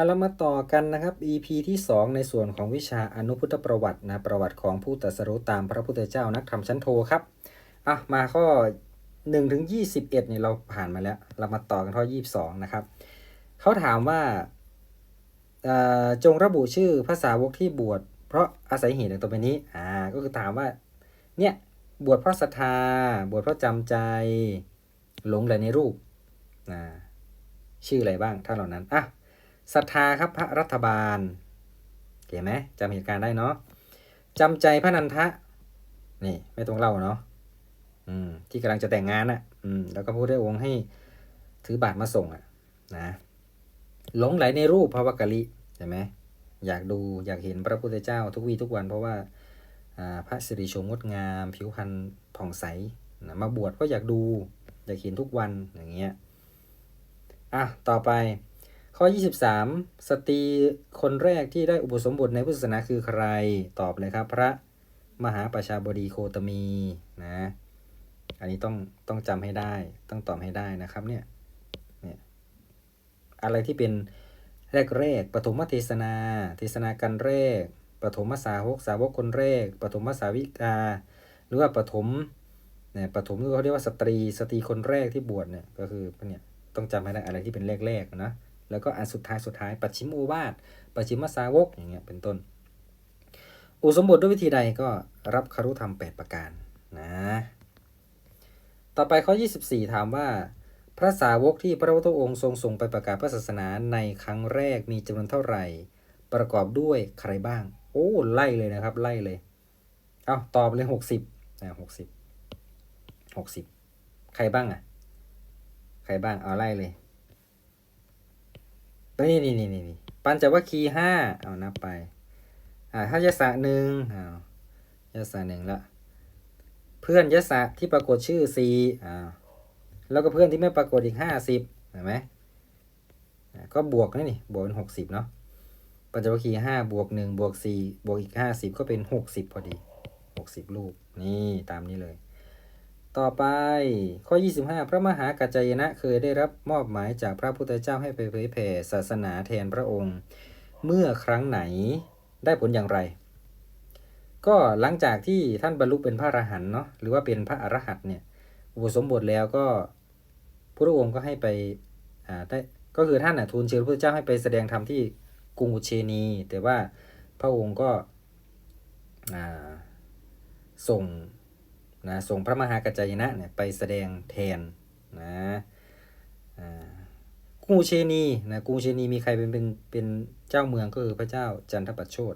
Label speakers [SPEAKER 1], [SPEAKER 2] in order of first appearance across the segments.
[SPEAKER 1] อะเรามาต่อกันนะครับ EP ที่ 2 ในส่วนของวิชาอนุพุทธประวัตินะประวัติของผู้ตรัสรู้ตามพระพุทธเจ้านักธรรมชั้นโทครับอะมาข้อ1ถึง21เนี่ยเราผ่านมาแล้ว เรามาต่อกันข้อ 22 นะครับเขาถามว่าจงระบุชื่อภาษาวกที่บวชเพราะอาศัยเหตุดังต่อไปนี้อ่าก็คือถามว่าเนี่ยบวชเพราะศรัทธา บวชเพราะจำใจหลงไหลในรูปอ่าชื่ออะไรบ้างท่านเหล่านั้นอะ ศรัทธาครับพระรัฐบาลเห็นไหมจำเหตุการณ์ได้เนาะจำใจพระนันทะนี่ไม่ต้องเล่าเนาะอืมที่กำลังจะแต่งงานอะ่ะ อืมแล้วก็พูดได้องค์ให้ถือบาทมาส่งอะ่ะนะหลงไหลในรูปพระวักกะลิเห็นไหมอยากดูอยากเห็นพระพุทธเจ้าทุกวี่ทุกวันเพราะว่าอ่าพระสิริโฉมงดงาม ผิวพรรณผ่องใสนะมาบวชก็อยากดู อยากเห็นทุกวันอย่างเงี้ยอะต่อไป ข้อ 23 สตรีคนแรกที่ได้อุปสมบทในพุทธศาสนาคือใคร ตอบเลยครับ พระมหาประชาบดีโคตมีนะ อันนี้ต้องต้องจำให้ได้ ต้องตอบให้ได้นะครับเนี่ยเนี่ย อะไรที่เป็นแรกแรกปฐมเทศนา เทศนากันแรกปฐมสาวกสาวกคนแรกปฐมสาวิกา หรือว่าปฐมเนี่ยปฐมคือเขาเรียกว่าสตรี สตรีคนแรกที่บวชเนี่ยก็คือเนี่ยต้องจำให้ได้อะไรที่เป็นแรกๆนะ แล้วก็อันสุดท้ายสุดท้ายปัจฉิมโอวาทปัจฉิมสาวกอย่างเงี้ยเป็นต้น อุสมบทด้วยวิธีใดก็รับคารุธรรม 8 ประการนะ ต่อไปข้อ 24 ถามว่า พระสาวกที่พระพุทธองค์ทรงส่งไปประกาศพระศาสนาในครั้งแรกมีจำนวนเท่าไหร่ ประกอบด้วยใครบ้าง โอ้ไล่เลยนะครับ ไล่เลย เอาตอบเลย 60นะ60 60 ใครบ้างอะ ใครบ้างเอาไล่เลย นี่นี่นี่นี่ปัญจวัคคีย์ห้าเอานับไป อ่าถ้ายศะหนึ่งอ้าวยศะหนึ่งละ เพื่อนยศะที่ปรากฏชื่อสี่อ้าวแล้วก็เพื่อนที่ไม่ปรากฏอีกห้าสิบเห็นไหมอ่าก็บวกนี่นี่บวกเป็นหกสิบเนาะปัญจวัคคีย์ห้าบวกหนึ่งบวกสี่บวกอีกห้าสิบก็เป็นหกสิบพอดีหกสิบลูกนี่ตามนี้เลย ต่อไปข้อ 25 พระมหากัจจายนะเคยได้รับมอบหมายจากพระพุทธเจ้าให้ไปเผยแผ่ศาสนาแทนพระองค์ เมื่อครั้งไหนได้ผลอย่างไร ก็หลังจากที่ท่านบรรลุเป็นพระอรหันต์เนาะหรือว่าเป็นพระอรหันต์เนี่ยอุปสมบทแล้วก็พระองค์ก็ให้ไปอ่าได้ก็คือท่านน่ะทูลเชิญพระพุทธเจ้าให้ไปแสดงธรรมที่กรุงอุเชนี แต่ว่าพระองค์ก็อ่าส่ง นะส่งพระมหากัจจายนะเนี่ยไปแสดงแทนนะกรุงอุเชนีนะกรุงอุเชนีมีใครเป็นเป็นเป็นเจ้าเมืองก็คือพระเจ้าจันทประโชด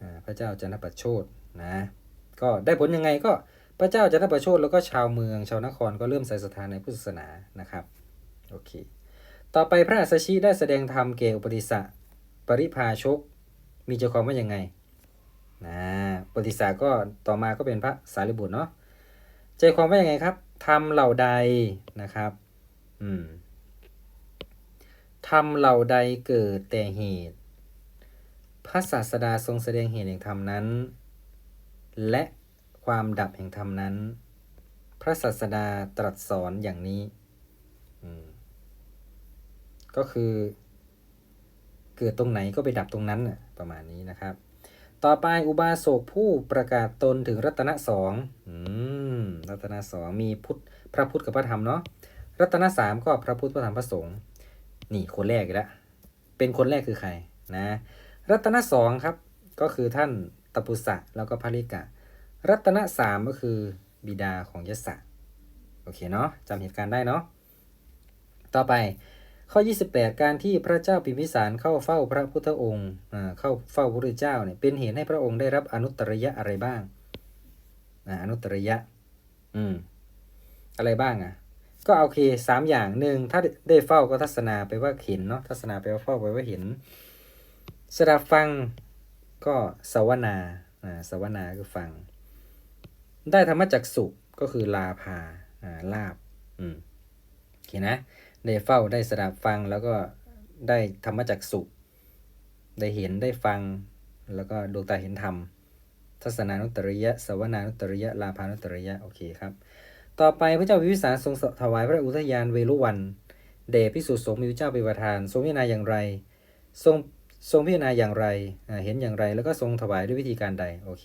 [SPEAKER 1] อ่าพระเจ้าจันทประโชดนะก็ได้ผลยังไงก็พระเจ้าจันทประโชดแล้วก็ชาวเมืองชาวนครก็เริ่มใส่ศรัทธาในพุทธศาสนานะครับโอเคต่อไปพระอัสสชิได้แสดงธรรมเกอุปติสสะปริภาชกมีใจความว่ายังไง นะปฏิสาก็ต่อมาก็เป็นพระสารีบุตรเนาะใจความว่ายังไงครับทำเหล่าใดนะครับอืมทำเหล่าใดเกิดแต่เหตุ พระศาสดาทรงแสดงเหตุแห่งธรรมนั้น และความดับแห่งธรรมนั้น พระศาสดาตรัสสอนอย่างนี้อืมก็คือเกิดตรงไหนก็ไปดับตรงนั้นน่ะประมาณนี้นะครับ ต่อไปอุบาสกผู้ประกาศตนถึงรัตนสองอืมรัตนสองมีพุทธพระพุทธกับพระธรรมเนาะรัตนสามก็พระพุทธพระธรรมพระสงฆ์นี่คนแรกอีกแล้วเป็นคนแรกคือใครนะ รัตนสองครับก็คือท่านตปุสะแล้วก็ภริกะ รัตนสามก็คือบิดาของยศโอเคเนาะจำเหตุการณ์ได้เนาะต่อไป ข้อ 28 การที่พระเจ้าพิมพิสารเข้าเฝ้าพระพุทธองค์เข้าเฝ้าพระพุทธเจ้าเนี่ยเป็นเหตุให้พระองค์ได้รับอนุตตรยะอะไรบ้างอนุตตรยะ อืม อะไรบ้างอะ ก็โอเคสามอย่างหนึ่งถ้าได้เฝ้าก็ทัศนาไปว่าเห็นเนาะทัศนาไปว่าเฝ้าไปว่าเห็นสดับฟังก็สวนาอ่าสวนาคือฟัง ได้ธรรมจักสุก็คือลาภาอ่าลาบ อืมโอเคนะ ได้เฝ้าได้สดับฟังแล้วก็ได้ธรรมจักสุได้เห็นได้ฟัง แล้วก็ดวงตาเห็นธรรม ทัศนานุตริยะสวนานุตริยะลาภานุตริยะโอเคครับ ต่อไปพระเจ้าพิมพิสารทรงถวายพระอุทยานเวลุวันเดชพิสุทธิสงฆ์มีพระเจ้าเป็นประธาน ทรงพิจารณาอย่างไร ทรงทรงพิจารณาอย่างไร เห็นอย่างไร แล้วก็ทรงถวายด้วยวิธีการใด โอเค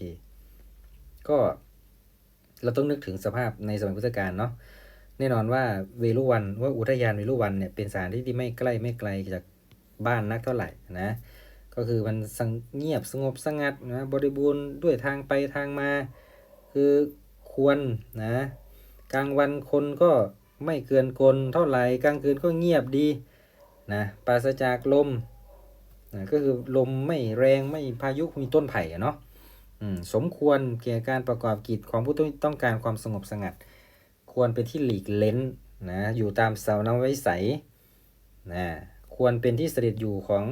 [SPEAKER 1] ก็เราต้องนึกถึงสภาพในสมัยพุทธกาลเนาะ แน่นอนว่าเวรุวันว่าอุทยานเวรุวันเนี่ยเป็นสถานที่ที่ไม่ใกล้ไม่ไกลจากบ้านนักเท่าไหร่นะก็คือมันสงเงียบสงบสงัดนะบริบูรณ์ด้วยทางไปทางมา คือควรนะกลางวันคนก็ไม่เกินกลเท่าไหร่กลางคืนก็เงียบดีนะปราศจากลมนะก็คือลมไม่แรงไม่พายุมีต้นไผ่เนาะสมควรแก่การประกอบกิจของผู้ที่ต้องการความสงบสงัด ควรเป็นที่หลีกเล้นนะอยู่ตามเสาน้ำไว้ใสนะควรเป็นที่เสด็จอยู่ของ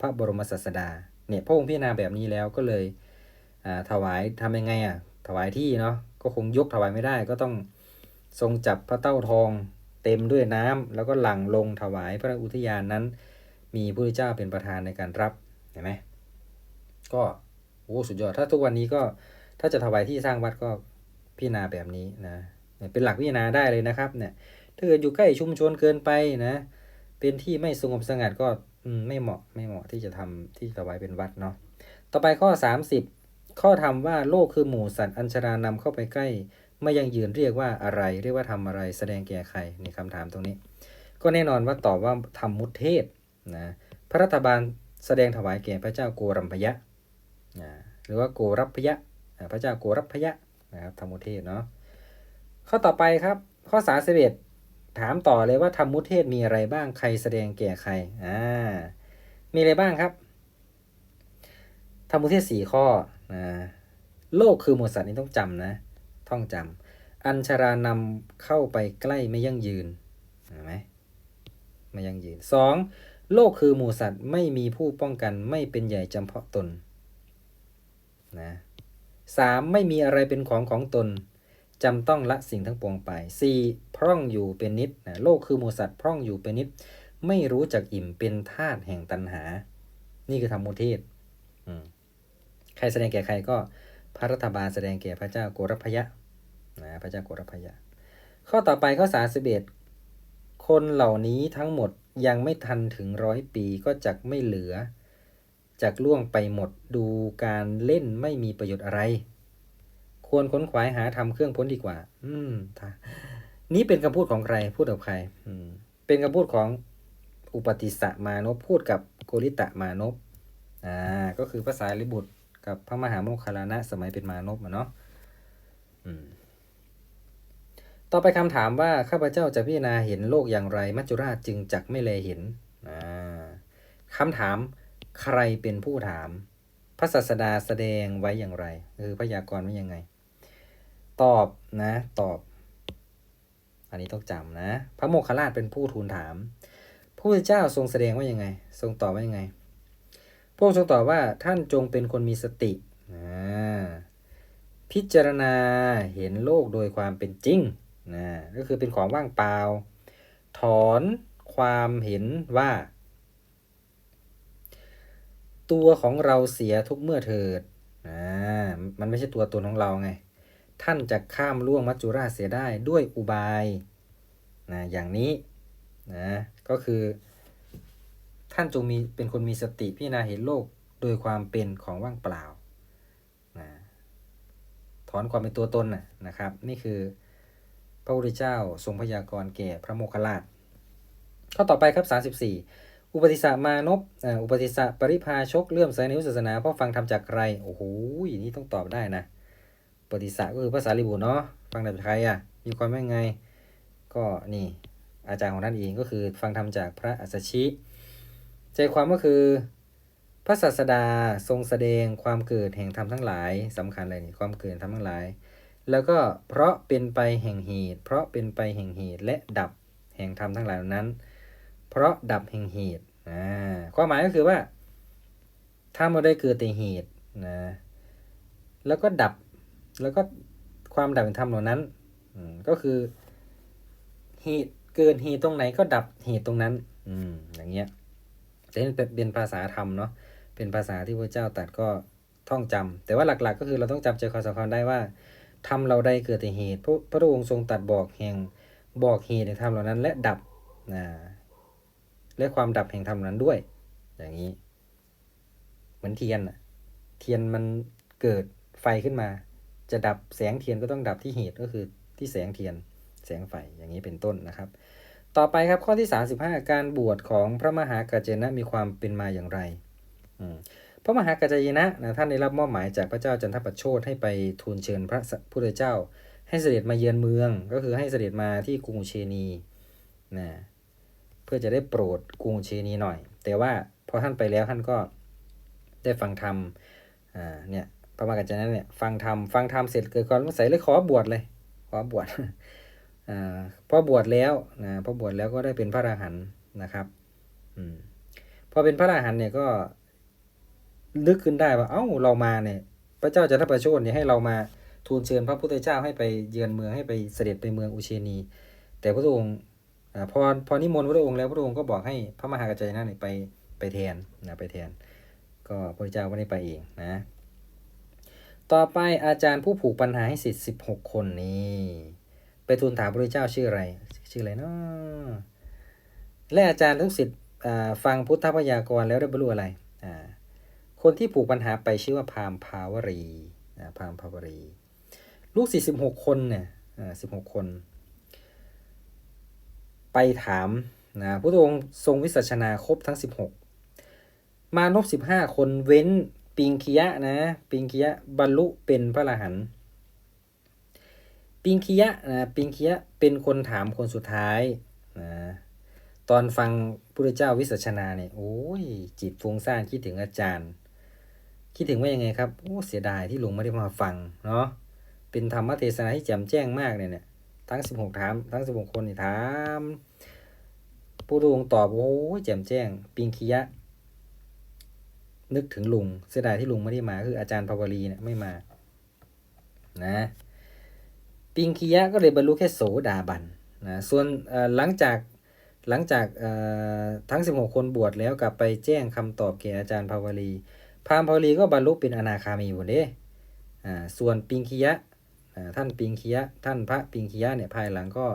[SPEAKER 1] พระบรมศาสดาเนี่ยพระองค์พิจารณาแบบนี้แล้วก็เลยอ่าถวายทำยังไงอะถวายที่เนาะก็คงยกถวายไม่ได้ ก็ต้องทรงจับพระเต้าทองเต็มด้วยน้ำแล้วก็หลั่งลงถวายพระอุทยานนั้น มีพระพุทธเจ้าเป็นประธานในการรับเห็นไหมก็โอ้สุดยอดถ้าทุกวันนี้ก็ถ้าจะถวายที่สร้างวัดก็พิจารณาแบบนี้นะ เป็นหลักพิจารณาได้เลยนะครับเนี่ยถ้าเกิดอยู่ใกล้ชุมชนเกินไปนะ เป็นที่ไม่สงบสงัดก็ไม่เหมาะไม่เหมาะที่จะทำที่จะไว้เป็นวัดเนาะต่อไปข้อ 30 ข้อธรรมว่าโลกคือหมู่สัตว์อัญชรานำเข้าไปใกล้ไม่ยังยืนเรียกว่าอะไร เรียกว่าทำอะไรแสดงแก่ใครนี่คำถามตรงนี้ ก็แน่นอนว่าตอบว่าทำมุตเทศนะพระรัฐบาลแสดงถวายแก่พระเจ้าโกรัมพยะนะหรือว่าโกรัพพยะพระเจ้าโกรัพพยะนะครับทำมุเทศเนาะ ข้อต่อไปครับ ข้อสาสิบเอ็ดถามต่อเลยว่าธรรมมุเทศมีอะไรบ้างใครแสดงแก่ใครอ่ามีอะไรบ้างครับธรรมมุเทศสี่ข้อนะโลกคือหมวดสัตว์นี่ต้องจำนะ ท่องจำอัญชารานำเข้าไปใกล้ไม่ยั่งยืนเห็นไหมไม่ยั่งยืนสองโลกคือหมู่สัตว์ไม่มีผู้ป้องกันไม่เป็นใหญ่จำเพาะตนนะสามไม่มีอะไรเป็นของของตน จำต้องละสิ่งทั้งปวงไป 4. พร่องอยู่เป็นนิดนะโลกคือหมูสัตว์พร่องอยู่เป็นนิด ไม่รู้จักอิ่มเป็นธาตุแห่งตัณหา นี่คือธรรมมุเทศอืมใครแสดงแก่ใครก็พระรัฐบาลแสดงแก่พระเจ้าโกรพยะนะพระเจ้าโกรพยะ ข้อต่อไปข้อสาสิบเอ็ดคนเหล่านี้ทั้งหมดยังไม่ทันถึงร้อยปีก็จักไม่เหลือจักล่วงไปหมดดูการเล่นไม่มีประโยชน์อะไร ควรค้นขวายหาทำเครื่องพ้นดีกว่า อืมท่านี้เป็นคำพูดของใครพูดกับใคร อืม เป็นคำพูดของอุปติสมานพพูดกับโกริตะมานพอ่า ก็คือภาษาลิบุตรกับพระมหาโมคคลลานะสมัยเป็นมานพอะเนาะอืมต่อไปคำถามว่าข้าพเจ้าจะพิจารณาเห็นโลกอย่างไร มัจจุราชจึงจักไม่แลเห็นอ่าคำถามใครเป็นผู้ถาม พระศาสดาแสดงไว้อย่างไร คือพยากรณ์ไว้ยังไง ตอบนะ ตอบ อันนี้ต้องจำนะ พระโมคคัลลาเป็นผู้ทูลถามพระพุทธเจ้าทรงแสดงว่ายังไง ทรงตอบว่ายังไง พระองค์ทรงตอบว่าท่านจงเป็นคนมีสตินะพิจารณาเห็นโลกโดยความเป็นจริงนะก็คือเป็นของว่างเปล่า ถอนความเห็นว่า ตัวของเราเสียทุกเมื่อเถิดอ่ามันไม่ใช่ตัวตนของเราไง ท่านจะข้ามล่วงมัจจุราชเสียได้ด้วยอุบายนะอย่างนี้นะก็คือ ท่านจงมีเป็นคนมีสติพิจารณาเห็นโลกโดยความเป็นของว่างเปล่านะถอนความเป็นตัวตนนะนะครับ นี่คือพระพุทธเจ้าทรงพยากรณ์แก่พระโมคคัลลาชข้อต่อไปครับ 34 อุปติสมานพอุปติสสะปริพาชกเลื่อมใสในพุทธศาสนาเพราะฟังธรรมจากใคร โอ้โหนี่ต้องตอบได้นะ ปฏิสะก็คือภาษาลิบุเนาะฟังจากใครอะมีความว่าไง ก็นี่อาจารย์ของท่านเองก็คือฟังธรรมจากพระอัสสชิ ใจความก็คือ พระศาสดาทรงแสดงความเกิดแห่งธรรมทั้งหลายสำคัญเลยนี่ความเกิดธรรมทั้งหลาย แล้วก็เพราะเป็นไปแห่งเหตุ เพราะเป็นไปแห่งเหตุและดับแห่งธรรมทั้งหลายนั้น เพราะดับแห่งเหตุความหมายก็คือว่าถ้าไม่ได้เกิดแต่เหตุนะแล้วก็ดับ แล้วก็ความดับแห่งธรรมเหล่านั้นอืก็คือเหตุเกิดเหตุตรงไหนก็ดับเหตุตรงนั้น อืม อย่างเงี้ยแต่นี่เป็นภาษาธรรมเนาะเป็นภาษาที่พระเจ้าตรัสก็ท่องจำแต่ว่าหลักๆ ก็คือเราต้องจำใจความสำคัญได้ว่าทำเราใดเกิดแต่เหตุพระพระองค์ทรงตรัดบอกแห่งบอกเหตุแห่งธรรมเหล่านั้น และดับนะและความดับแห่งธรรมนั้นด้วย อย่างนี้ เหมือนเทียนน่ะเทียนมันเกิดไฟขึ้นมา จะดับแสงเทียนก็ต้องดับที่เหตุก็คือที่แสงเทียนแสงไฟอย่างนี้เป็นต้นนะครับ ต่อไปครับข้อที่ 35 การบวชของพระมหากัจเจนะมีความเป็นมาอย่างไรพระมหากัจจนะนะท่านได้รับมอบหมายจากพระเจ้าจันทประโชดให้ไปทูลเชิญพระพุทธเจ้า ให้เสด็จมาเยือนเมือง ก็คือให้เสด็จมาที่กรุงเชนีนะเพื่อจะได้โปรดกรุงเชนีหน่อย แต่ว่าพอท่านไปแล้วท่านก็ได้ฟังธรรมอ่าเนี่ย พระมหากัจจยนะเนี่ยฟังธรรมฟังธรรมเสร็จเกิดความสงสัยเลยขอบวชเลยขอบวชอพอบวชแล้วนะพอบวชแล้วก็ได้เป็นพระอรหันต์นะครับอพอเป็นพระอรหันต์เนี่ยก็นึกขึ้นได้ว่า เอ้าเรามาเนี่ย พระเจ้าจันทประโชดเนี่ยให้เรามาทูลเชิญพระพุทธเจ้าให้ไปเยือนเมืองให้ไปเสด็จไปเมืองอุเชนี แต่พระองค์พอพอนิมนต์พระองค์แล้วพระองค์ก็บอกให้พระมหากัจจายนะเนี่ยไปไปแทนนะไปแทน ก็พระเจ้าไม่ได้ไปเองนะ ต่อไปอาจารย์ผู้ผูกปัญหาให้สิทธิ์สิบหกคนนี้ไปทูลถามพระพุทธเจ้าชื่ออะไร ชื่ออะไรเนาะและอาจารย์ลูกศิษย์ฟังพุทธพยากรณ์แล้วได้บรรลุอะไร คนที่ผูกปัญหาไปชื่อว่าพามภาวรีพามภาวรี ลูกศิษย์สิบหกคนเนี่ยสิบหกคน ไปถามนะพระองค์ทรงวิสัชนาครบทั้งสิบหกมานพสิบห้าคนเว้น ปิงคียะนะ ปิงคียะบรรลุเป็นพระอรหันต์ปิงคียะนะปิงคียะเป็นคนถามคนสุดท้ายนะตอนฟังพุทธเจ้าวิสัชนาเนี่ยโอ้ยจิตฟุ้งซ่านคิดถึงอาจารย์ คิดถึงว่ายังไงครับโอ้เสียดายที่ลุงไม่ได้มาฟังเนาะเป็นธรรมเทศนาที่แจ่มแจ้งมากเนี่ยเนี่ยทั้งสิบหกถามทั้งสิบหกคนนี่ถามผู้องค์ตอบโอ้ยแจ่มแจ้ง ปิงคียะ นึกถึงลุงเสียดายที่ลุงไม่ได้มา คืออาจารย์ภาวรีเนี่ยไม่มา นะปิงคียะก็เลยบรรลุแค่โสดาบันนะส่วนหลังจากหลังจากทั้ง 16 คนบวชแล้วกลับไปแจ้งคำตอบแก่อาจารย์ภาวรีพามภาวรีก็บรรลุเป็นอนาคามีหมดเด้อ่าส่วนปิงคียะท่านปิงคียะ ท่านพระปิงคียะเนี่ยภายหลังก็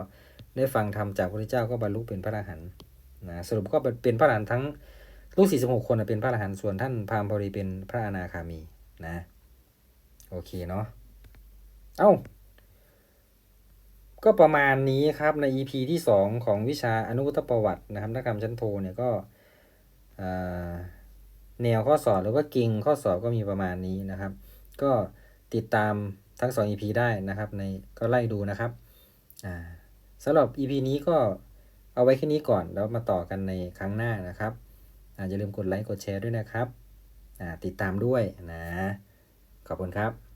[SPEAKER 1] ได้ฟังธรรมจากพระพุทธเจ้าก็บรรลุเป็นพระอรหันต์นะสรุปก็เป็นพระอรหันต์ทั้ง ลูก 46คนนเป็นพระอรหันต์ส่วนท่านพราหมณ์ปรีเป็นพระอนาคามีนะ โอเคเนาะเอ้า ก็ประมาณนี้ครับใน EP ที่ 2 ของวิชาอนุวัตประวัตินะครับนักกรรมชั้นโทเนี่ยก็แนวข้อสอบหรือว่ากิ่งข้อสอบก็มีประมาณนี้นะครับ ก็ติดตามทั้ง 2 EP ได้นะครับ ในก็ไล่ดูนะครับสำหรับ EP นี้ก็เอาไว้แค่นี้ก่อนแล้วมาต่อกันในครั้งหน้านะครับ อ่าอย่าลืมกดไลค์กดแชร์ด้วยนะครับอ่าติดตามด้วยนะ ขอบคุณครับ